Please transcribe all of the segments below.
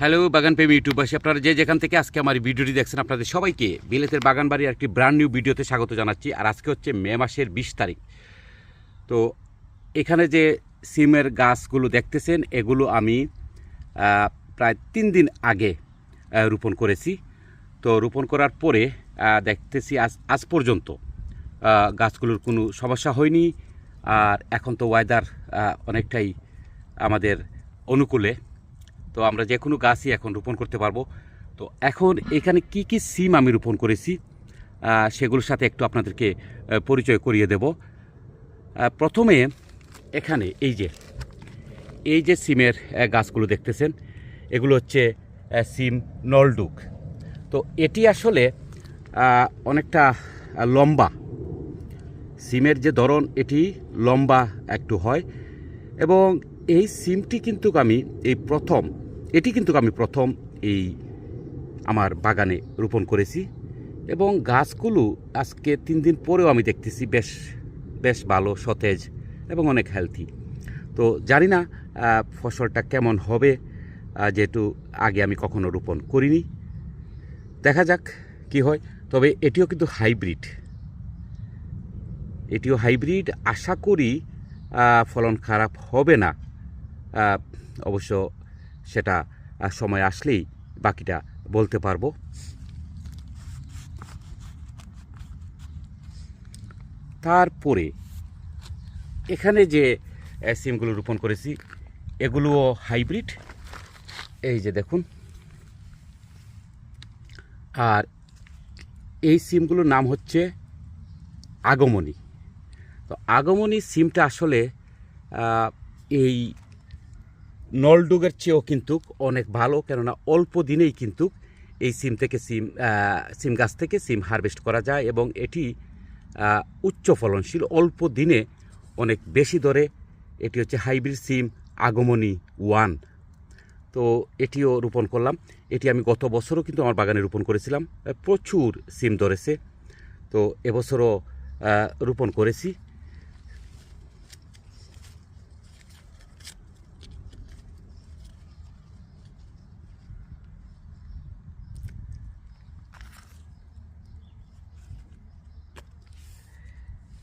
Hello বাগান প্রেমী ইউটিউবাসী আপনারা যে যেখান থেকে আজকে আমার ভিডিওটি দেখছেন, আপনাদের সবাইকে বিলেতের বাগান বাড়ির একটি ব্র্যান্ড নিউ ভিডিওতে স্বাগত জানাচ্ছি। আর আজকে হচ্ছে মে মাসের বিশ তারিখ। তো এখানে যে সিমের গাছগুলো দেখতেছেন, এগুলো আমি প্রায় তিন দিন আগে রোপণ করেছি। তো রোপণ করার পরে দেখতেছি আজ আজ পর্যন্ত গাছগুলোর কোনো সমস্যা হয়নি। আর এখন তো ওয়েদার অনেকটাই আমাদের অনুকূলে। তো আমরা যে কোনো গাছই এখন রোপণ করতে পারব। তো এখন এখানে কি কি সিম আমি রোপণ করেছি সেগুলোর সাথে একটু আপনাদেরকে পরিচয় করিয়ে দেব। প্রথমে এখানে এই যে এই যে সিমের গাছগুলো দেখতেছেন, এগুলো হচ্ছে সিম নলডুক। তো এটি আসলে অনেকটা লম্বা। সিমের যে ধরন, এটি লম্বা একটু হয়। এবং এই সিমটি কিন্তু আমি, এই প্রথম এটি কিন্তু আমি প্রথম এই আমার বাগানে রোপণ করেছি এবং গাছগুলো আজকে তিন দিন পরেও আমি দেখতেছি বেশ বেশ ভালো, সতেজ এবং অনেক হেলথি তো জানি না ফসলটা কেমন হবে যেহেতু আগে আমি কখনো রোপণ করিনি। দেখা যাক কি হয়, তবে এটিও কিন্তু হাইব্রিড এটিও হাইব্রিড আশা করি ফলন খারাপ হবে না। অবশ্য সেটা সময় আসলেই বাকিটা বলতে পারব। তারপরে, এখানে যে সিমগুলো রোপণ করেছি, এগুলোও হাইব্রিড। এই যে দেখুন। আর এই সিমগুলোর নাম হচ্ছে আগমনী। তো আগমনী সিমটা আসলে এই নলডুগের চেয়েও কিন্তু অনেক ভালো, কেননা অল্প দিনেই কিন্তু এই সিম থেকে সিম সিম গাছ থেকে সিম হারভেস্ট করা যায় এবং এটি উচ্চ ফলনশীল, অল্প দিনে অনেক বেশি দরে। এটি হচ্ছে হাইব্রিড সিম আগমনী ওয়ান। তো এটিও রোপণ করলাম। এটি আমি গত বছরও কিন্তু আমার বাগানে রোপণ করেছিলাম। প্রচুর সিম ধরেছে। তো এবছরও রোপণ করেছি।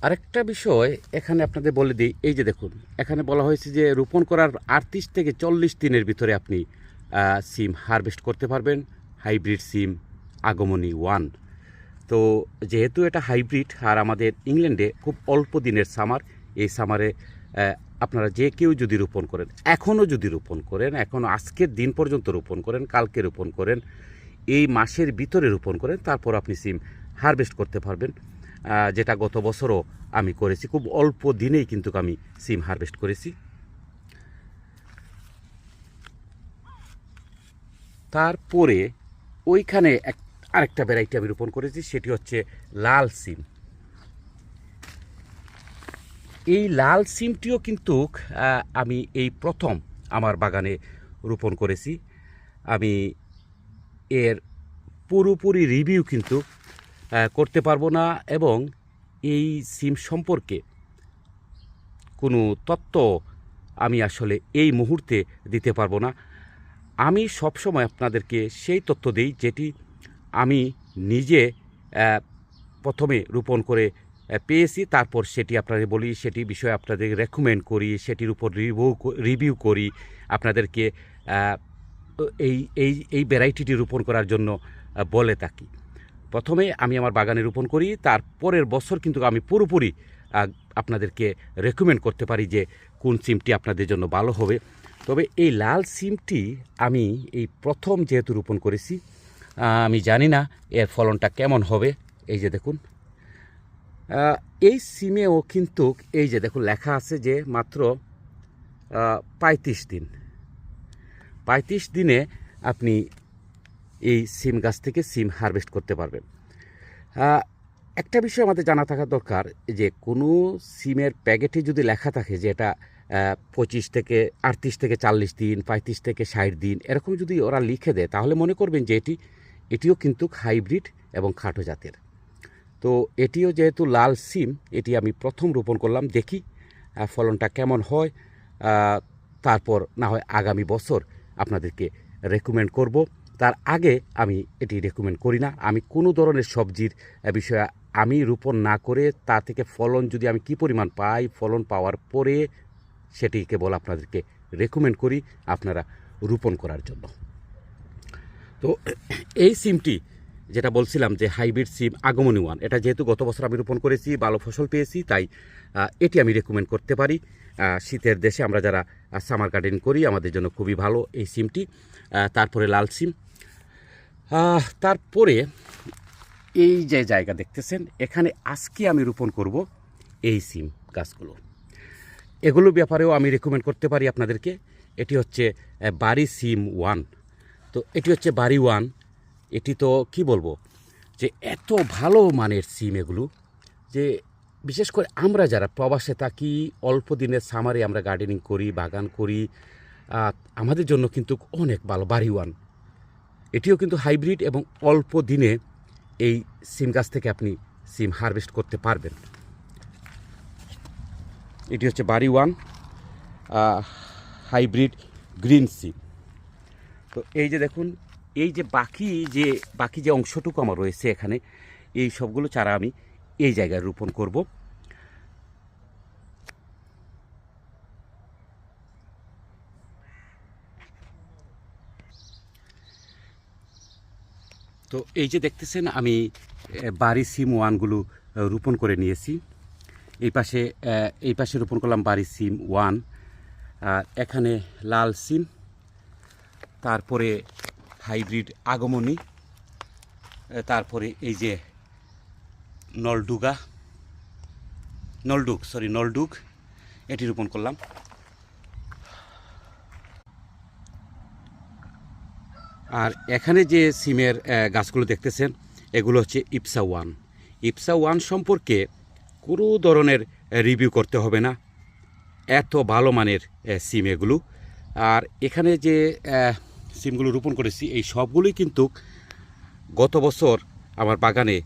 আরেকটা বিষয় এখানে আপনাদের বলে দিই, এই যে দেখুন, এখানে বলা হয়েছে যে রোপণ করার আটত্রিশ থেকে চল্লিশ দিনের ভিতরে আপনি সিম হারভেস্ট করতে পারবেন, হাইব্রিড সিম আগমনী ওয়ান। তো যেহেতু এটা হাইব্রিড, আর আমাদের ইংল্যান্ডে খুব অল্প দিনের সামার, এই সামারে আপনারা যে কেউ যদি রোপণ করেন, এখনও যদি রোপণ করেন, এখনও আজকের দিন পর্যন্ত রোপণ করেন, কালকে রোপণ করেন, এই মাসের ভিতরে রোপণ করেন, তারপর আপনি সিম হারভেস্ট করতে পারবেন। যেটা গত বছরও আমি করেছি। খুব অল্প দিনেই কিন্তু আমি সিম হারভেস্ট করেছি। তারপরে ওইখানে এক, আরেকটা ভ্যারাইটি আমি রোপণ করেছি, সেটি হচ্ছে লাল সিম। এই লাল সিমটিও কিন্তু আমি এই প্রথম আমার বাগানে রোপণ করেছি। আমি এর পুরোপুরি রিভিউ কিন্তু করতে পারব না এবং এই সিম সম্পর্কে কোনো তত্ত্ব আমি আসলে এই মুহূর্তে দিতে পারব না। আমি সবসময় আপনাদেরকে সেই তথ্য দিই যেটি আমি নিজে প্রথমে রোপণ করে পেয়েছি, তারপর সেটি আপনাদের বলি, সেটি বিষয়ে আপনাদের রেকমেন্ড করি, সেটির উপর রিভিউ রিভিউ করি, আপনাদেরকে এই এই এই ভ্যারাইটিটি রোপণ করার জন্য বলে থাকি। প্রথমে আমি আমার বাগানে রোপণ করি তারপরের বছর কিন্তু আমি পুরোপুরি আপনাদেরকে রেকমেন্ড করতে পারি যে কোন সিমটি আপনাদের জন্য ভালো হবে। তবে এই লাল সিমটি আমি এই প্রথম যেহেতু রোপণ করেছি আমি জানি না এর ফলনটা কেমন হবে। এই যে দেখুন এই সিমেও কিন্তু, এই যে দেখুন লেখা আছে যে মাত্র পঁয়ত্রিশ দিন। পঁয়ত্রিশ দিনে আপনি এই সিম গাছ থেকে সিম হারভেস্ট করতে পারবেন একটা বিষয় আমাদের জানা থাকা দরকার যে কোনো সিমের প্যাকেটে যদি লেখা থাকে যে এটা পঁচিশ থেকে আটত্রিশ থেকে চল্লিশ দিন, পঁয়ত্রিশ থেকে ষাট দিন, এরকম যদি ওরা লিখে দেয়, তাহলে মনে করবেন যে এটি, এটিও কিন্তু হাইব্রিড এবং খাটো জাতের। তো এটিও যেহেতু লাল সিম, এটি আমি প্রথম রোপণ করলাম, দেখি ফলনটা কেমন হয় তারপর না হয় আগামী বছর আপনাদেরকে রেকমেন্ড করব। তার আগে আমি এটি রেকমেন্ড করি না। আমি কোনো ধরনের সবজির বিষয়ে আমি রোপণ না করে তা থেকে ফলন যদি আমি কি পরিমাণ পাই, ফলন পাওয়ার পরে সেটি কেবল আপনাদেরকে রেকমেন্ড করি আপনারা রোপণ করার জন্য। তো এই সিমটি যেটা বলছিলাম যে হাইব্রিড সিম আগমনী ওয়ান, এটা যেহেতু গত বছর আমি রোপণ করেছি, ভালো ফসল পেয়েছি, তাই এটি আমি রেকমেন্ড করতে পারি। শীতের দেশে আমরা যারা সামার গার্ডেন করি, আমাদের জন্য খুবই ভালো এই সিমটি। তারপরে লাল সিম। তারপরে এই যে জায়গা দেখতেছেন, এখানে আজকে আমি রোপণ করব এই সিম গাছগুলো। এগুলো ব্যাপারেও আমি রেকমেন্ড করতে পারি আপনাদেরকে। এটি হচ্ছে বাড়ি সিম ওয়ান। তো এটি হচ্ছে বাড়ি ওয়ান। এটি তো কি বলব, যে এত ভালো মানের সিম এগুলো, যে বিশেষ করে আমরা যারা প্রবাসে থাকি, অল্প দিনের সামারে আমরা গার্ডেনিং করি, বাগান করি আমাদের জন্য কিন্তু অনেক ভালো বাড়ি ওয়ান। এটিও কিন্তু হাইব্রিড এবং অল্প দিনে এই সিম গাছ থেকে আপনি সিম হারভেস্ট করতে পারবেন। এটি হচ্ছে বাড়ি ওয়ান হাইব্রিড গ্রিন সিম। তো এই যে দেখুন, এই যে বাকি যে বাকি যে অংশটুকু আমার রয়েছে এখানে, এই সবগুলো চারা আমি এই জায়গায় রোপণ করব। তো এই যে দেখতেছেন, আমি বাড়ি সিম ওয়ানগুলো রোপণ করে নিয়েছি। এই পাশে এই পাশে রোপণ করলাম বাড়ি সিম ওয়ান। আর এখানে লাল সিম, তারপরে হাইব্রিড আগমনী তারপরে এই যে নলডুগা, নলডুগ সরি নলডুগ, এটি রোপণ করলাম। আর এখানে যে সিমের গাছগুলো দেখতেছেন, এগুলো হচ্ছে ইপসা ওয়ান। ইপসা ওয়ান সম্পর্কে কোনো ধরনের রিভিউ করতে হবে না। এত ভালো মানের সিম এগুলো। আর এখানে যে সিমগুলো রোপণ করেছি, এই সবগুলোই কিন্তু গত বছর আমার বাগানে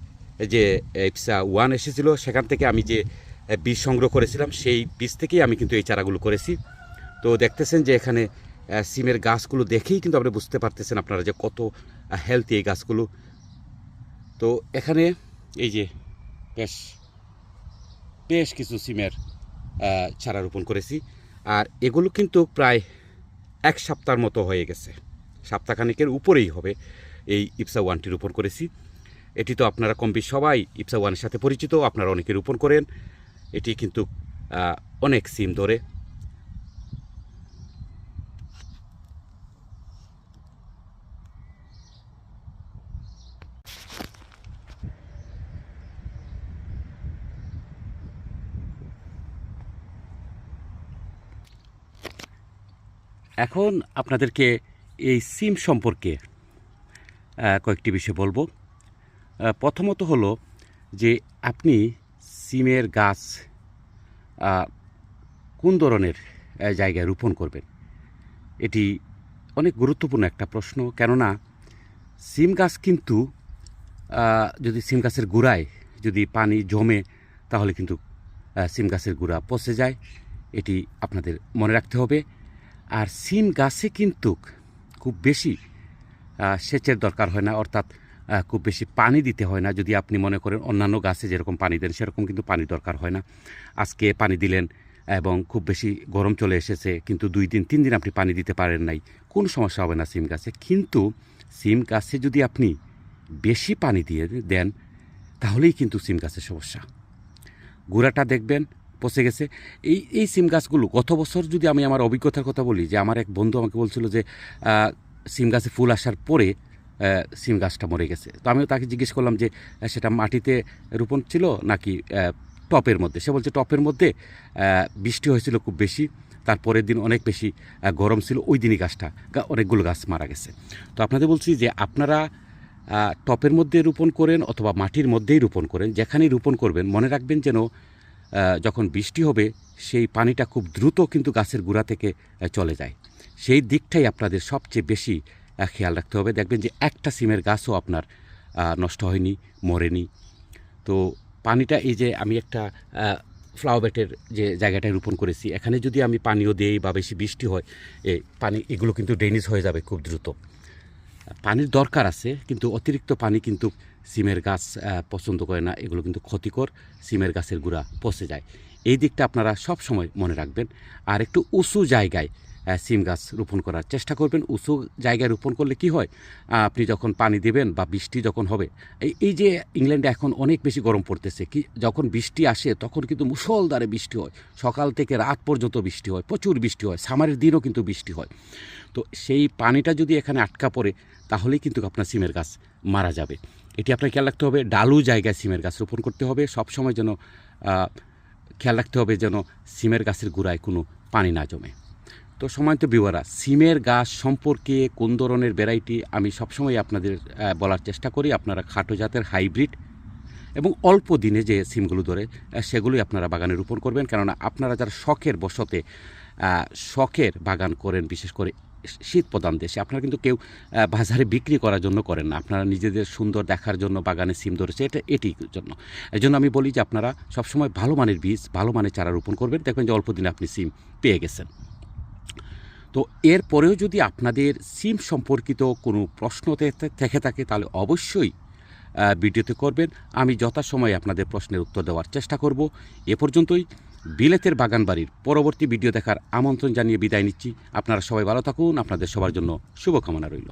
যে ইপসা ওয়ান এসেছিল, সেখান থেকে আমি যে বীজ সংগ্রহ করেছিলাম, সেই বীজ থেকেই আমি কিন্তু এই চারাগুলো করেছি। তো দেখতেছেন যে এখানে সিমের গাছগুলো দেখেই কিন্তু আপনি বুঝতে পারতেছেন আপনারা যে কত হেলদি এই গাছগুলো। তো এখানে এই যে বেশ বেশ কিছু সিমের চারা রোপণ করেছি। আর এগুলো কিন্তু প্রায় এক সপ্তাহের মতো হয়ে গেছে। সপ্তাহখানিকের উপরেই হবে এই ইপসা ওয়ানটি রোপণ করেছি। এটি তো আপনারা কম সবাই ইপসা ওয়ানের সাথে পরিচিত, আপনারা অনেকে রোপণ করেন। এটি কিন্তু অনেক সিম ধরে। এখন আপনাদেরকে এই সিম সম্পর্কে কয়েকটি বিষয় বলব। প্রথমত হলো যে আপনি সিমের গাছ কোন ধরনের জায়গায় রোপণ করবেন? এটি অনেক গুরুত্বপূর্ণ একটা প্রশ্ন, কেননা সিম গাছ কিন্তু যদি সিম গাছের গোড়ায় যদি পানি জমে, তাহলে কিন্তু সিম গাছের গোড়া পচে যায়। এটি আপনাদের মনে রাখতে হবে। আর সিম গাছে কিন্তু খুব বেশি সেচের দরকার হয় না, অর্থাৎ খুব বেশি পানি দিতে হয় না। যদি আপনি মনে করেন অন্যান্য গাছে যেরকম পানি দেন, সেরকম কিন্তু পানি দরকার হয় না। আজকে পানি দিলেন এবং খুব বেশি গরম চলে এসেছে, কিন্তু দুই দিন, তিন দিন আপনি পানি দিতে পারেন নাই, কোনো সমস্যা হবে না সিম গাছে। কিন্তু সিম গাছে যদি আপনি বেশি পানি দিয়ে দেন, তাহলেই কিন্তু সিম গাছের সমস্যা। গোড়াটা দেখবেন পচে গেছে। এই এই সিম গাছগুলো গত বছর যদি আমি আমার অভিজ্ঞতার কথা বলি, যে আমার এক বন্ধু আমাকে বলছিল যে সিম গাছে ফুল আসার পরে সিম গাছটা মরে গেছে। তো আমিও তাকে জিজ্ঞেস করলাম যে সেটা মাটিতে রোপণ ছিল নাকি টপের মধ্যে? সে বলছে, টপের মধ্যে বৃষ্টি হয়েছিল খুব বেশি তারপরের দিন অনেক বেশি গরম ছিল, ওই দিনই গাছটা অনেকগুলো গাছ মারা গেছে। তো আপনাদের বলছি যে, আপনারা টপের মধ্যে রোপণ করেন অথবা মাটির মধ্যেই রোপণ করেন, যেখানেই রোপণ করবেন, মনে রাখবেন যেন যখন বৃষ্টি হবে, সেই পানিটা খুব দ্রুত কিন্তু গাছের গোড়া থেকে চলে যায়। সেই দিকটাই আপনাদের সবচেয়ে বেশি খেয়াল রাখতে হবে। দেখবেন যে একটা সিমের গাছও আপনার নষ্ট হয়নি, মরেনি। তো পানিটা এই যে আমি একটা ফ্লাওয়ার বেটের যে জায়গাটায় রোপণ করেছি, এখানে যদি আমি পানিও দিই বা বেশি বৃষ্টি হয় এই পানি, এগুলো কিন্তু ড্রেনেজ হয়ে যাবে খুব দ্রুত। পানির দরকার আছে, কিন্তু অতিরিক্ত পানি কিন্তু সিমের গাছ পছন্দ করে না, এগুলো কিন্তু ক্ষতিকর, সিমের গাছের গুঁড়া পচে যায়। এই দিকটা আপনারা সব সময় মনে রাখবেন। আর একটু উঁচু জায়গায় সিম গাছ রোপণ করার চেষ্টা করবেন। উঁচু জায়গায় রোপণ করলে কি হয়? আপনি যখন পানি দেবেন বা বৃষ্টি যখন হবে এই যে ইংল্যান্ডে এখন অনেক বেশি গরম পড়তেছে, কি যখন বৃষ্টি আসে তখন কিন্তু মুষলধারে বৃষ্টি হয়। সকাল থেকে রাত পর্যন্ত বৃষ্টি হয়, প্রচুর বৃষ্টি হয়, সামারের দিনও কিন্তু বৃষ্টি হয়। তো সেই পানিটা যদি এখানে আটকা পড়ে, তাহলেই কিন্তু আপনার সিমের গাছ মারা যাবে। এটি আপনার খেয়াল রাখতে হবে ডালু জায়গায় সিমের গাছ রোপণ করতে হবে সবসময় যেন খেয়াল রাখতে হবে যেন সিমের গাছের গোড়ায় কোনো পানি না জমে। তো সময় তো বিওয়ারা সিমের গাছ সম্পর্কে কোন ধরনের ভ্যারাইটি আমি সবসময় আপনাদের বলার চেষ্টা করি আপনারা খাটো জাতের হাইব্রিড এবং অল্প দিনে যে সিমগুলো ধরে সেগুলোই আপনারা বাগানে রোপণ করবেন। কেননা আপনারা যারা শখের আহ, শখের বাগান করেন বিশেষ করে শীত প্রধান দেশে। আপনারা কিন্তু কেউ বাজারে বিক্রি করার জন্য করেন না। আপনারা নিজেদের সুন্দর দেখার জন্য বাগানে সিম ধরেছে। এটা এটি জন্য। এই জন্য আমি বলি যে আপনারা সবসময় ভালো মানের বীজ, ভালো মানের চারা রোপণ করবেন। দেখবেন যে অল্প দিনে আপনি সিম পেয়ে গেছেন। তো এরপরেও যদি আপনাদের সিম সম্পর্কিত কোনো প্রশ্ন থেকে থাকে, তাহলে অবশ্যই ভিডিওতে করবেন। আমি যথাসময়ে আপনাদের প্রশ্নের উত্তর দেওয়ার চেষ্টা করব। এ পর্যন্তই। বিলেতের বাগান বাড়ির পরবর্তী ভিডিও দেখার আমন্ত্রণ জানিয়ে বিদায় নিচ্ছি। আপনারা সবাই ভালো থাকুন। আপনাদের সবার জন্য শুভকামনা রইল।